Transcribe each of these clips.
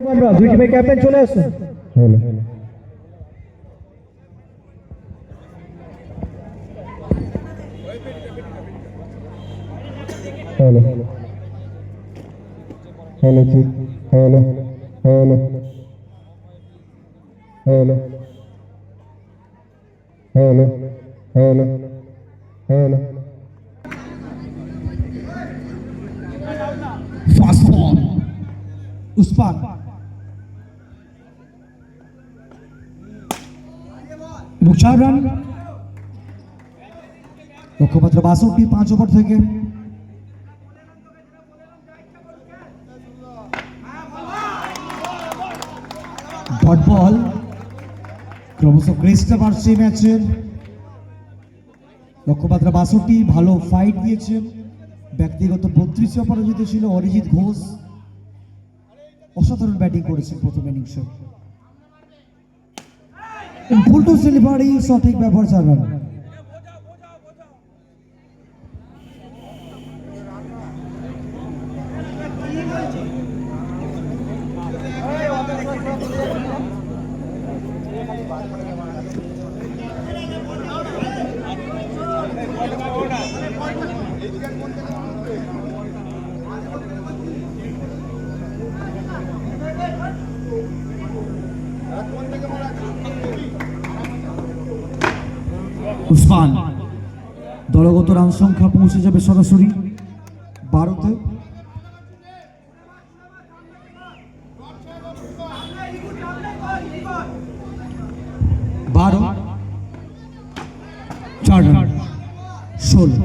আমরা দুই টিমের ক্যাপ্টেন চলে আসুন হলো হলো হলো ঠিক হলো হলো হলো হলো হলো হলো ফাস্ট বল উসমান চার রান লক্ষ্যমাত্র বাষট্টি, পাঁচ ওভার থেকে। ডট বল ক্রমশ ক্রেসটা বাড়ছে ম্যাচের। লক্ষ্যমাত্রা বাষট্টি ভালো ফাইট দিয়েছেন ব্যক্তিগত বত্রিশ পরাজিত ছিল অরিজিৎ ঘোষ। অসাধারণ ব্যাটিং করেছেন প্রথম ইনিংসে ফুলটু ডেলিভারি সঠিক ব্যবহার চাবেন উসমান। দলগত রান সংখ্যা পৌঁছে যাবে সরাসরি বারোতে। বারো। চার ষোলো।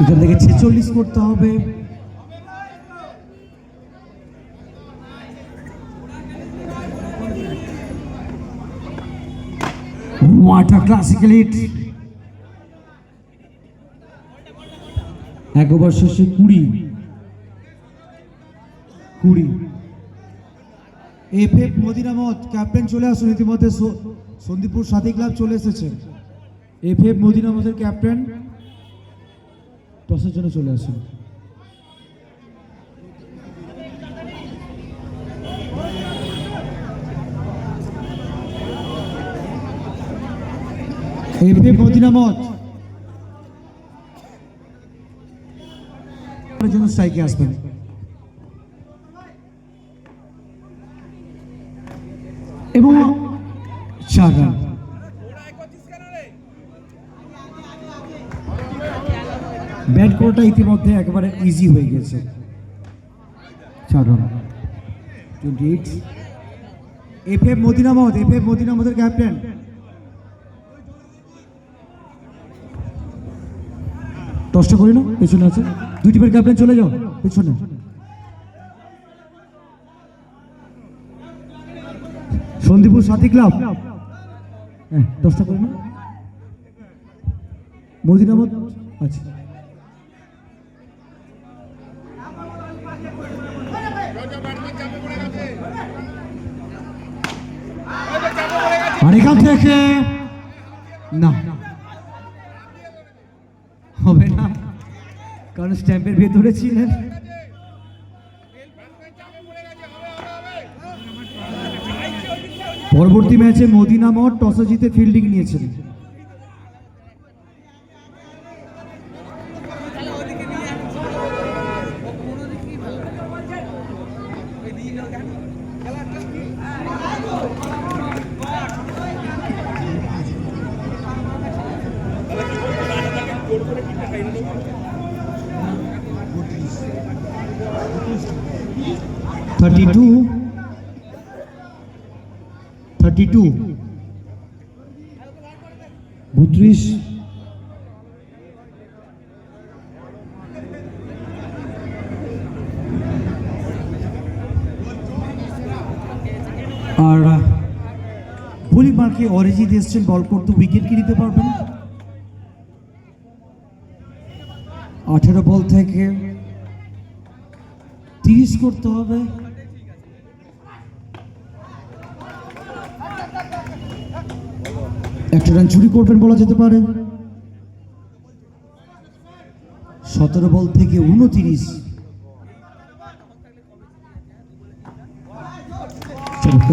এখান থেকে ছেচল্লিশ করতে হবে। A classical hit! এক ওভার শেষে কুড়ি। কুড়ি। এফ এফ মদিনামত ক্যাপ্টেন চলে আসুন ইতিমধ্যে। সন্দীপুর সাথী ক্লাব চলে এসেছে। এফ এফ মদিনামতের ক্যাপ্টেন। টসের জন্য চলে আসুন। এফ এফ মদিনামত জন্য স্ট্রাইকে আসবেন। এবং ব্যাট করাটা ইতিমধ্যে একেবারে ইজি হয়ে গেছে। চার run twenty eight F F Madinamat F মদিনামতের captain টসটা করি না পেছনে আছে। দুই টিমের ক্যাপ্টেন চলে যাও, পেছনে। সন্দীপুর সাথী ক্লাব হ্যাঁ দশটা করি না মদিনামত আচ্ছা আর এখান থেকে না হবে না কারণ স্ট্যাম্পের ভেতরে ছিলেন। পরবর্তী ম্যাচে মদিনামঠ টসে জিতে ফিল্ডিং নিয়েছেন থার্টি টু থার্টি টু বত্রিশ আর বলি মার্কে অরিজিৎ এসছেন, বল করতে উইকেট কি নিতে পারবেন? আঠেরো বল থেকে তিরিশ করতে হবে। একটা রান চুরি করবেন বলা যেতে পারে। সতেরো বল থেকে উনতিরিশ।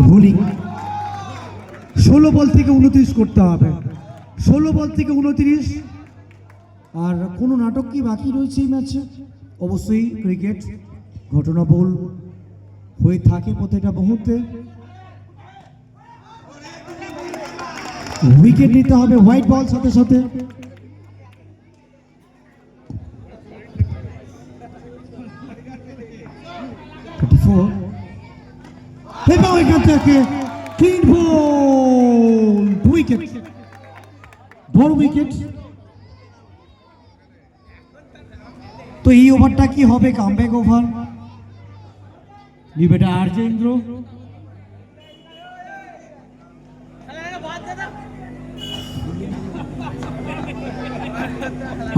বোলিং। ষোলো বল থেকে উনত্রিশ করতে হবে। ষোলো বল থেকে উনত্রিশ। আর কোনো নাটক কি বাকি রয়েছে এই ম্যাচে? অবশ্যই ক্রিকেট ঘটনা বল হয়ে থাকে প্রত্যেকটা মুহূর্তে। উইকেট নিতে হবে হোয়াইট বল সাথে সাথে। এবং এখান থেকে ক্লিন বল উইকেট বড় উইকেট তো এই ওভারটা কি হবে? কামব্যাক ওভার নিবেটা আর্যেন্দ্র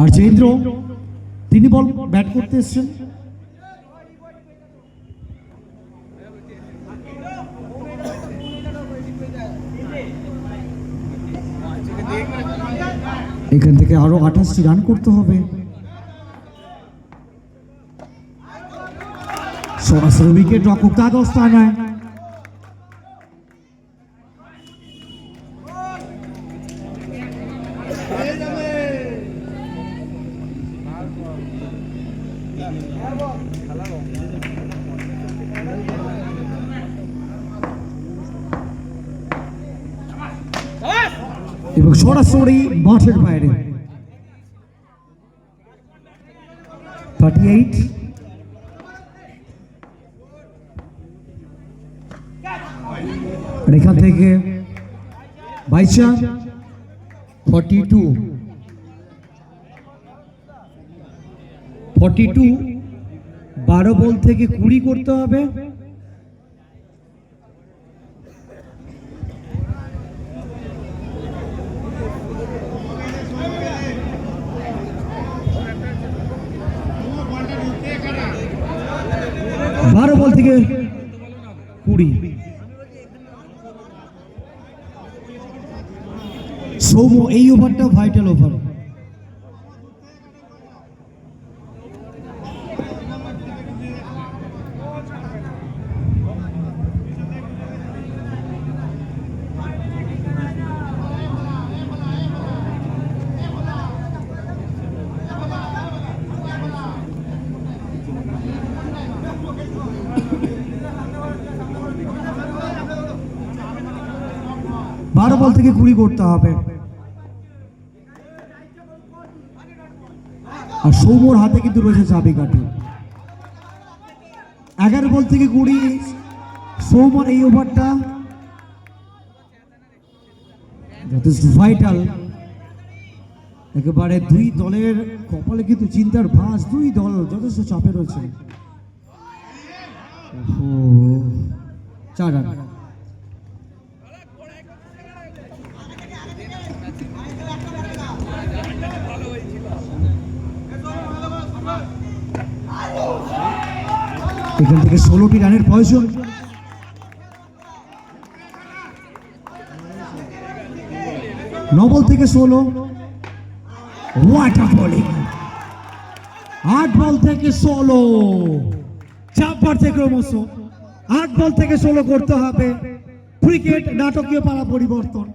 আর্যেন্দ্র তিনি বল ব্যাট করতে এসছেন। এখান থেকে আরও আঠাশটি রান করতে হবে। সরাসরি উইকেট রক্ষক দ্বাদশ স্থানায় এবং সরাসরি মাঠের বাইরে। থার্টি এইট এখান থেকে বাইশা ফর্টি টু ফর্টি টু বারো বল থেকে কুড়ি করতে হবে বারো বল থেকে কুড়ি সৌম্য ওভারটা ভাইটাল ওভার বারো বল থেকে কুড়ি করতে হবে। আর সৌম্যর হাতে কিন্তু রয়েছে চাবিকাঠি এগারো বল থেকে কুড়ি, সৌম্যর এই ওভারটা যথেষ্ট ভাইটাল একেবারে দুই দলের কপালে কিন্তু চিন্তার ভাঁজ, দুই দল যথেষ্ট চাপে রয়েছে। চার রান এখান থেকে ষোলোটি রানের প্রয়োজন নবল থেকে ষোলো। ওয়াটার বলিং আট বল থেকে ষোলো। চাপ বাড়ছে ক্রমশ। আট বল থেকে ষোলো করতে হবে। ক্রিকেট নাটকীয় পালা পরিবর্তন।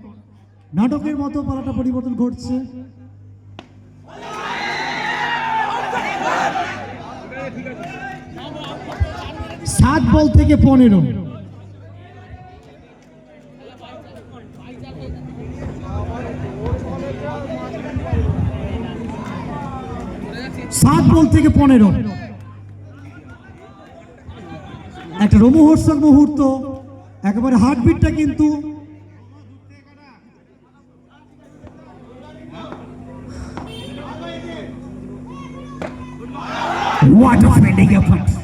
নাটকের মতো পালাটা পরিবর্তন ঘটছে। সাত বল থেকে পনেরো সাত বল থেকে পনেরো একটা রোমহর্ষক মুহূর্ত, একেবারে হার্টবিটটা কিন্তু What a fielding effort!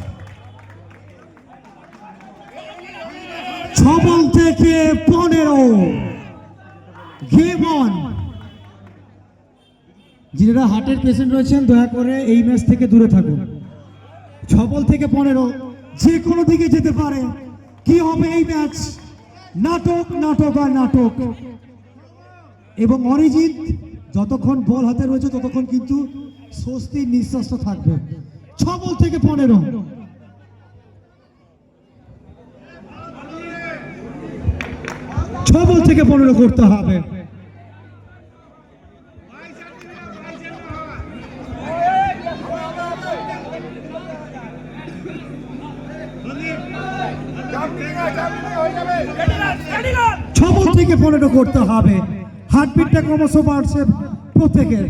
ছ বল থেকে পনেরো। যিনারা হার্টের পেশেন্ট রয়েছেন, দয়া করে এই ম্যাচ থেকে দূরে থাকুন। ছ বল থেকে পনেরো, যে কোনো দিকে যেতে পারে। কি হবে এই ম্যাচ নাটক নাটক আর নাটক। এবং অরিজিৎ, যতক্ষণ বল হাতে রয়েছে, ততক্ষণ কিন্তু স্বস্তির নিঃশ্বাসটা থাকবে। ছ বল থেকে পনেরো। ছ বল থেকে পনেরো করতে হবে। ছ বল থেকে পনেরো করতে হবে। হার্টবিটটা ক্রমশ বাড়ছে প্রত্যেকের।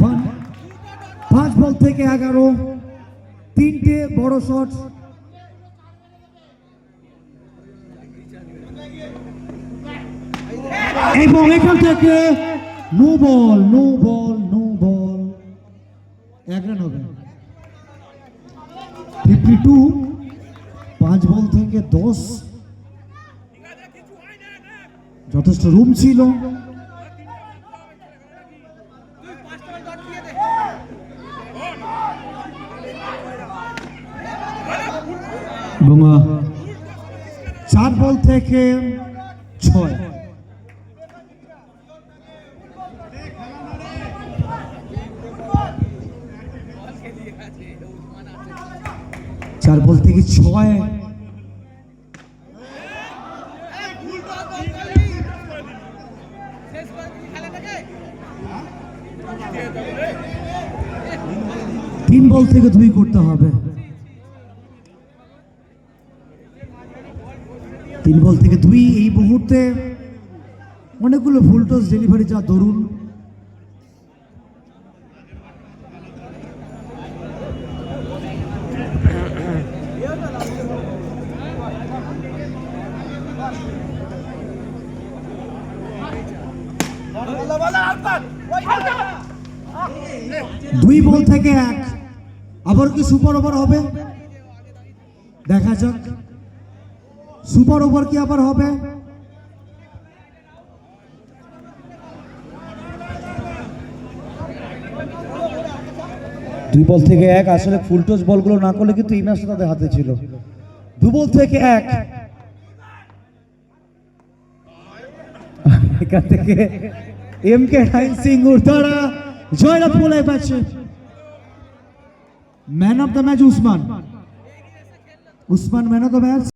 পাঁচ বল থেকে এগারো, তিনটে বড় শট। এবং এখান থেকে no ball no ball no ball. Fifty two পাঁচ বল থেকে দশ। যথেষ্ট রুম ছিল। এবং চার বল থেকে ছয়। চার বল থেকে ছয়। তিন বল থেকে দুই করতে হবে। তিন বল থেকে দুই। এই মুহূর্তে অনেকগুলো ফুলটস ডেলিভারি যা দরুন। দুই বল থেকে এক। আবার কি সুপার ওভার হবে? দেখা যাক। সুপার ওভার কি আবার হবে? দুই বল থেকে এক, আসলে ফুলটস বলগুলো না করলে কিন্তু এই ম্যাচটা তাদের হাতে ছিল। দু বল থেকে এক। এখান থেকে এম কে নাইন সিঙ্গুর তারা জয়লাভ বলে পাচ্ছে man of the match Usman. Usman man of the match.